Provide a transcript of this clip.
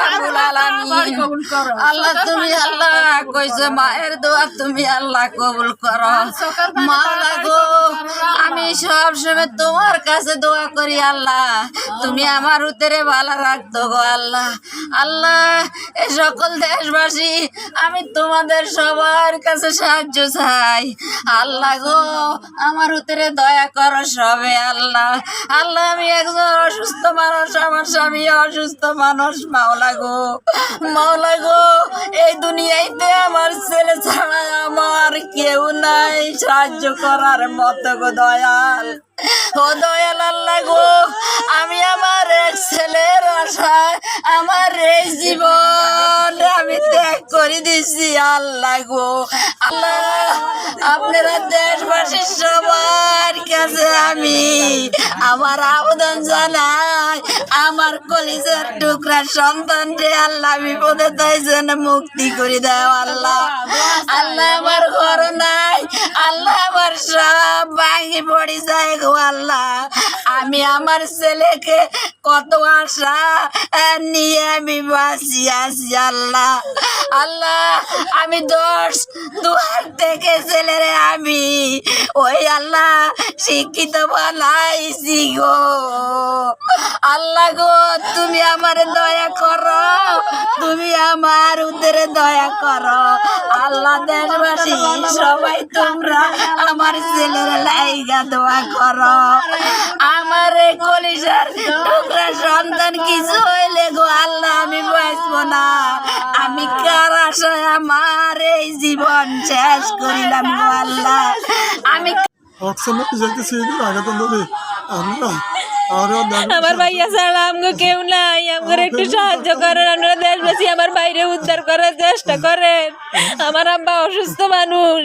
রাব্বুল আলামিন আল্লাহ তুমি আল্লাহ কইছে মায়ের দোয়া তুমি আল্লাহ কবুল করো। মাওলা গো আমি সব সময় তোমার কাছে দোয়া করি আল্লাহ। তুমি আমার উত্তরে ভালো রাখতো গো আল্লাহ। আল্লাহ এ সকল দেশবাসী আমি তোমাদের সবার কাছে সাহায্য চাই। আল্লাহ গো আমার উত্তরে দয়া করো সবে আল্লাহ। আল্লাহ আমি একজন অসুস্থ মানুষ আমার স্বামী অসুস্থ মানুষ মাওলা। গো, মাওলা গো, এই দুনিয়াইতে আমার ছেলে ছাড়া আমার কেউ নাই। সাহায্য করার মতো গো দয়াল। ও দয়াল আল্লাহ গো, আমি আমার এক ছেলের আশায় আমার এই জীবন আমি ত্যাগ করে দিছি আল্লাহ গো। আল্লাহ, আপনারা দেশবাসীর সবার কাছে আমি আমার আবেদন জানাই। আমার কলিজার টুকরা সন্তান রে আল্লাহ, বিপদে তাই যেন মুক্তি করে দেও আল্লাহ। আল্লাহ আমার ঘর নাই, আল্লাহ আমার সব ভাঙি পড়ে যায় গো আল্লাহ। আমি আমার ছেলেকে কত আশা নিয়ে আমি বাঁচি, আছি আল্লাহ। আল্লাহ, আমি দশ দুয়ার থেকে ছেলেরে আমি ওই আল্লাহ শিক্ষিত বানাইছি গো। আল্লাহ গো তুমি আমার দয়া করো। তুমি আমার উদরে দয়া করো। আল্লাহ দেশবাসী, সবাই তোমরা আমার ছেলের লাইগা দোয়া করো। আমার এই কলিজার টুকরা সন্তান কিছু হইলে গো, আল্লাহ আমি বাঁচবো না। আমি কার আশায় আমার এই জীবন শেষ করিলাম গো, আল্লাহ। আমি অক্সিজেন যাইতেছি আঘাত নদী আমরা আরও আমার ভাইয়া ছাড়া আমাকে কেউ নাই আমগো একটু সাহায্য করেন আপনারা দেশবাসী আমার বাইরে উদ্ধার করার চেষ্টা করেন। আমার আব্বা অসুস্থ মানুষ।